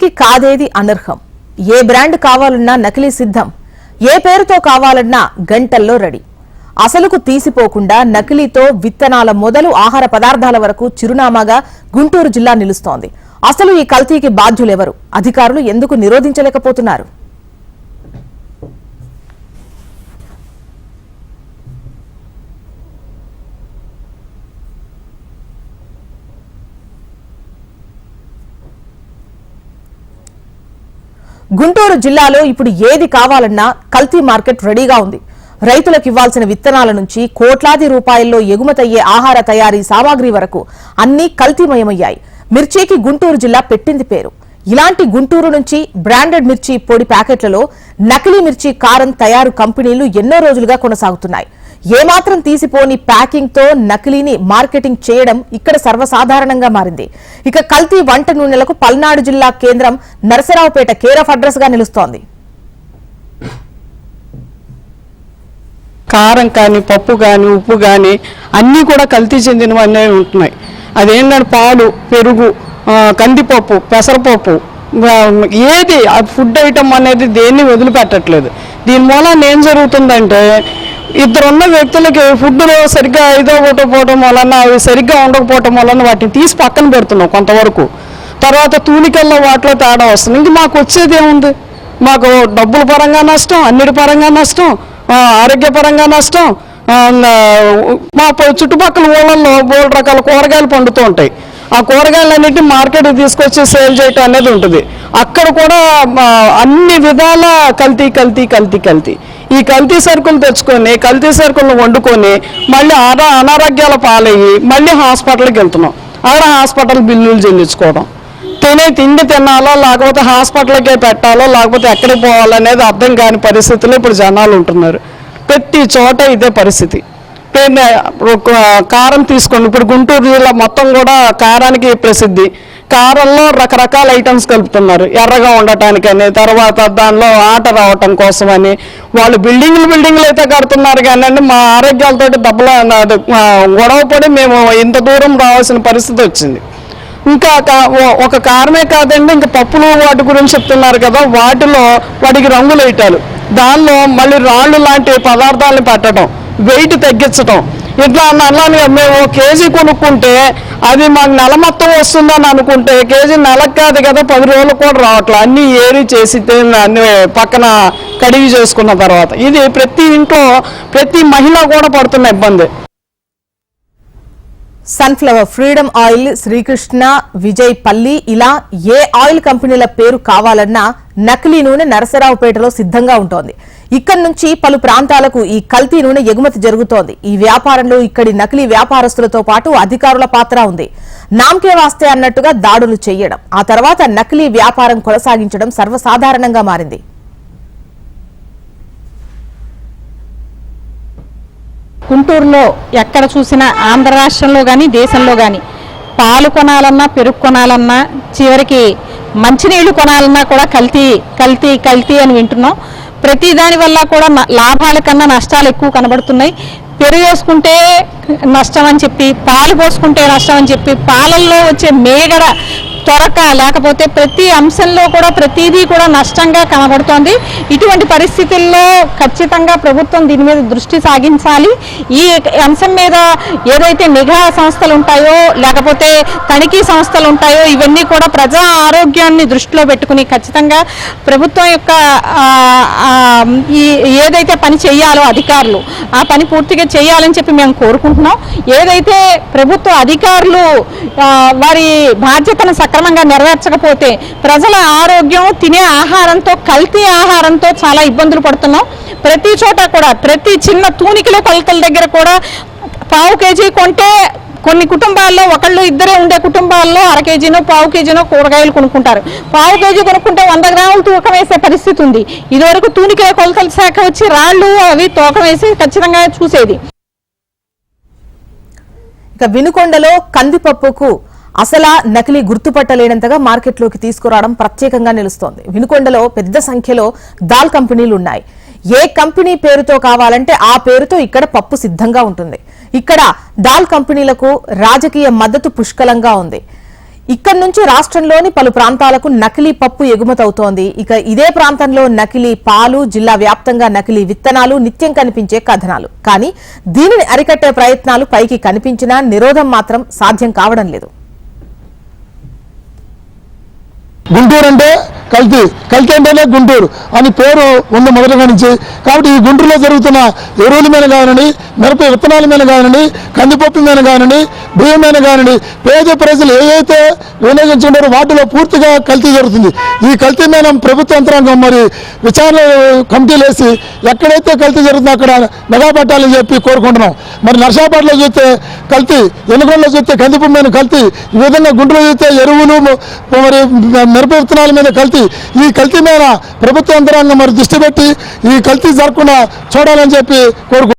కి కాదేది అనర్హం. ఏ బ్రాండ్ కావాలన్నా నకిలీ సిద్ధం. ఏ పేరుతో కావాలన్నా గంటల్లో రెడీ. అసలుకు తీసిపోకుండా నకిలీతో విత్తనాల మొదలు ఆహార పదార్థాల వరకు చిరునామాగా గుంటూరు జిల్లా నిలుస్తోంది. అసలు ఈ కల్తీకి బాధ్యులెవరు? అధికారులు ఎందుకు నిరోధించలేకపోతున్నారు? గుంటూరు జిల్లాలో ఇప్పుడు ఏది కావాలన్నా కల్తీ మార్కెట్ రెడీగా ఉంది. రైతులకు ఇవ్వాల్సిన విత్తనాల నుంచి కోట్లాది రూపాయల్లో ఎగుమతయ్యే ఆహార తయారీ సామాగ్రి వరకు అన్నీ కల్తీమయమయ్యాయి. మిర్చికి గుంటూరు జిల్లా పెట్టింది పేరు. ఇలాంటి గుంటూరు నుంచి బ్రాండెడ్ మిర్చి పొడి ప్యాకెట్లలో నకిలీ మిర్చి కారం తయారు కంపెనీలు ఎన్నో రోజులుగా కొనసాగుతున్నాయి. ఏమాత్రం తీసిపోని ప్యాకింగ్తో నకిలీని మార్కెటింగ్ చేయడం ఇక్కడ సర్వసాధారణంగా మారింది. ఇక కల్తీ వంట నూనెలకు పల్నాడు జిల్లా కేంద్రం నరసరావుపేట కేర్ ఆఫ్ అడ్రస్గా నిలుస్తోంది. కారం కానీ పప్పు కానీ ఉప్పు కానీ అన్నీ కూడా కల్తీ చెందినవన్నీ ఉంటున్నాయి. అదేంటంటే పాలు పెరుగు కందిపప్పు పెసరపప్పు ఏది ఫుడ్ ఐటమ్ అనేది దేన్ని వదిలిపెట్టట్లేదు. దీని మూలం ఏం జరుగుతుందంటే ఇద్దరున్న వ్యక్తులకి ఫుడ్లో సరిగ్గా ఐదో వలన అవి సరిగ్గా ఉండకపోవటం వలన వాటిని తీసి పక్కన పెడుతున్నాం కొంతవరకు. తర్వాత తూనికల్లో వాటిలో తేడా వస్తుంది. ఇంక మాకు వచ్చేది ఏముంది? మాకు డబ్బుల పరంగా నష్టం అన్నిటి పరంగా నష్టం ఆరోగ్యపరంగా నష్టం మా చుట్టుపక్కల ఊళ్ళల్లో మూడు రకాల కూరగాయలు పండుతూ ఉంటాయి. ఆ కూరగాయలన్నిటి మార్కెట్కి తీసుకొచ్చి సేల్ చేయటం అనేది ఉంటుంది. అక్కడ కూడా అన్ని విధాల కల్తీ కల్తీ కల్తీ కల్తీ. ఈ కల్తీ సరుకులు తెచ్చుకొని కల్తీ సరుకులను వండుకొని మళ్ళీ ఆరా అనారోగ్యాల పాలయ్యి మళ్ళీ హాస్పిటల్కి వెళ్తున్నాం. ఆడ హాస్పిటల్ బిల్లులు చెల్లించుకోవడం. తినే తిండి తినాలో లేకపోతే హాస్పిటల్కే పెట్టాలో లేకపోతే ఎక్కడికి పోవాలనేది అర్థం కాని పరిస్థితుల్లో ఇప్పుడు జనాలు ఉంటున్నారు. ప్రతి చోట ఇదే పరిస్థితి. ఒక కారం తీసుకోండి ఇప్పుడు గుంటూరు జిల్లా మొత్తం కూడా కారానికి ప్రసిద్ధి. కారంలో రకరకాల ఐటమ్స్ కలుపుతున్నారు. ఎర్రగా ఉండటానికని తర్వాత దానిలో ఆట రావటం కోసమని వాళ్ళు బిల్డింగ్లు బిల్డింగ్లు అయితే కడుతున్నారు కానీ అండి మా ఆరోగ్యాలతో దెబ్బల గొడవ పడి మేము ఇంత దూరం రావాల్సిన పరిస్థితి వచ్చింది. ఇంకా ఒక కారమే కాదండి ఇంకా పప్పులు వాటి గురించి చెప్తున్నారు కదా వాటిలో వాటికి రంగులు వేయటాలు దానిలో మళ్ళీ రాళ్ళు లాంటి పదార్థాలను పెట్టడం వెయిట్ తగ్గించడం. ఇట్లా అన్న- మేము కేజీ కొనుక్కుంటే అది మాకు నెల మొత్తం వస్తుందని అనుకుంటే కేజీ నెలకు కాదు కదా పది రోజులు కూడా రావట్లే అన్నీ ఏరి చేసి అన్ని పక్కన కడిగి చేసుకున్న తర్వాత. ఇది ప్రతి ఇంట్లో ప్రతి మహిళ కూడా పడుతున్న ఇబ్బంది. Sunflower freedom oil Srikrishna Vijay పల్లి ఇలా ఏ ఆయిల్ కంపెనీల పేరు కావాలన్నా నకిలీ నూనె నరసరావుపేటలో సిద్ధంగా ఉంటోంది. ఇక్కడి నుంచి పలు ప్రాంతాలకు ఈ కల్తీ నూనె ఎగుమతి జరుగుతోంది. ఈ వ్యాపారంలో ఇక్కడి నకిలీ వ్యాపారస్తులతో పాటు అధికారుల పాత్ర ఉంది. నామకే వాస్తే అన్నట్టుగా దాడులు చేయడం ఆ తర్వాత నకిలీ వ్యాపారం కొనసాగించడం సర్వసాధారణంగా మారింది. గుంటూరులో ఎక్కడ చూసినా ఆంధ్ర రాష్ట్రంలో కానీ దేశంలో కానీ పాలు కొనాలన్నా పెరుగు కొనాలన్నా చివరికి మంచినీళ్ళు కొనాలన్నా కూడా కల్తీ కల్తీ కల్తీ అని వింటున్నాం. ప్రతి దాని వల్ల కూడా లాభాల కన్నా నష్టాలు ఎక్కువ కనబడుతున్నాయి. పెరుగు వేసుకుంటే నష్టం అని చెప్పి పాలు పోసుకుంటే నష్టం అని చెప్పి పాలల్లో వచ్చే మేగడ త్వరక లేకపోతే ప్రతి అంశంలో కూడా ప్రతిదీ కూడా నష్టంగా కనబడుతోంది. ఇటువంటి పరిస్థితుల్లో ఖచ్చితంగా ప్రభుత్వం దీని మీద దృష్టి సాగించాలి. ఈ అంశం మీద ఏదైతే నిఘా సంస్థలు ఉంటాయో లేకపోతే తనిఖీ సంస్థలు ఉంటాయో ఇవన్నీ కూడా ప్రజా ఆరోగ్యాన్ని దృష్టిలో పెట్టుకుని ఖచ్చితంగా ప్రభుత్వం యొక్క ఈ ఏదైతే పని చేయాలో అధికారులు ఆ పని పూర్తిగా చేయాలని చెప్పి మేము కోరుకుంటున్నాం. ఏదైతే ప్రభుత్వ అధికారులు వారి బాధ్యతను సక్రమంగా నెరవేర్చకపోతే ప్రజల ఆరోగ్యం తినే ఆహారంతో కల్తీ ఆహారంతో చాలా ఇబ్బందులు పడుతున్నాం. ప్రతి చోట కూడా ప్రతి చిన్న తూనికలో కొలతల దగ్గర కూడా పావు కేజీ కొంటే కొన్ని కుటుంబాల్లో ఒకళ్ళు ఇద్దరే ఉండే కుటుంబాల్లో అర కేజీనో పావు కేజీనో కూరగాయలు కొనుక్కుంటారు. పావు కేజీ కొనుక్కుంటే వంద గ్రాములు తూకం వేసే పరిస్థితి ఉంది. ఇదివరకు తూనికల కొలతల శాఖ వచ్చి రాళ్ళు అవి తూకం వేసి ఖచ్చితంగా చూసేది. ఇక వినుకొండలో కందిపప్పుకు అసలా నకిలీ గుర్తుపట్టలేనంతగా మార్కెట్లోకి తీసుకురావడం ప్రత్యేకంగా నిలుస్తోంది. వినుకొండలో పెద్ద సంఖ్యలో దాల్ కంపెనీలు ఉన్నాయి. ఏ కంపెనీ పేరుతో కావాలంటే ఆ పేరుతో ఇక్కడ పప్పు సిద్ధంగా ఉంటుంది. ఇక్కడ దాల్ కంపెనీలకు రాజకీయ మద్దతు పుష్కలంగా ఉంది. ఇక్కడి నుంచి రాష్ట్రంలోని పలు ప్రాంతాలకు నకిలీ పప్పు ఎగుమతవుతోంది. ఇక ఇదే ప్రాంతంలో నకిలీ పాలు జిల్లా వ్యాప్తంగా నకిలీ విత్తనాలు నిత్యం కనిపించే కథనాలు. కానీ దీనిని అరికట్టే ప్రయత్నాలు పైకి కనిపించినా నిరోధం మాత్రం సాధ్యం కావడం లేదు. గుంటూరు అంటే కల్తీ. కల్తీ అంటేనే గుంటూరు అని పేరు ఉంది మొదటిగా నుంచి. కాబట్టి ఈ గుంటూరులో జరుగుతున్న ఎరువుల మీద కానివ్వండి మిరప విత్తనాల మీద కానివ్వండి కందిపప్పు మీద కానివ్వండి బియ్యం మీద కానివ్వండి పేద ప్రజలు ఏవైతే వినియోగించుకుంటారో వాటిలో పూర్తిగా కల్తీ జరుగుతుంది. ఈ కల్తీ మీద ప్రభుత్వ యంత్రాంగం మరి విచారణ కమిటీలు వేసి ఎక్కడైతే కల్తీ జరుగుతుందో అక్కడ మెగా చెప్పి కోరుకుంటున్నాం. మరి నర్సాపేటలో చూస్తే కల్తీ ఎన్నుకొండలో చూస్తే కందిపప్పు మీద కల్తీ ఈ విధంగా గుంటూరులో చూస్తే ఎరువులు మరి మిరప విత్తనాల మీద కల్తీ. ఈ కల్తీ మీద ప్రభుత్వ యంత్రాంగం మరి దృష్టి పెట్టి ఈ కల్తీ జరగకుండా చూడాలని చెప్పి కోరుకుంటున్నాం.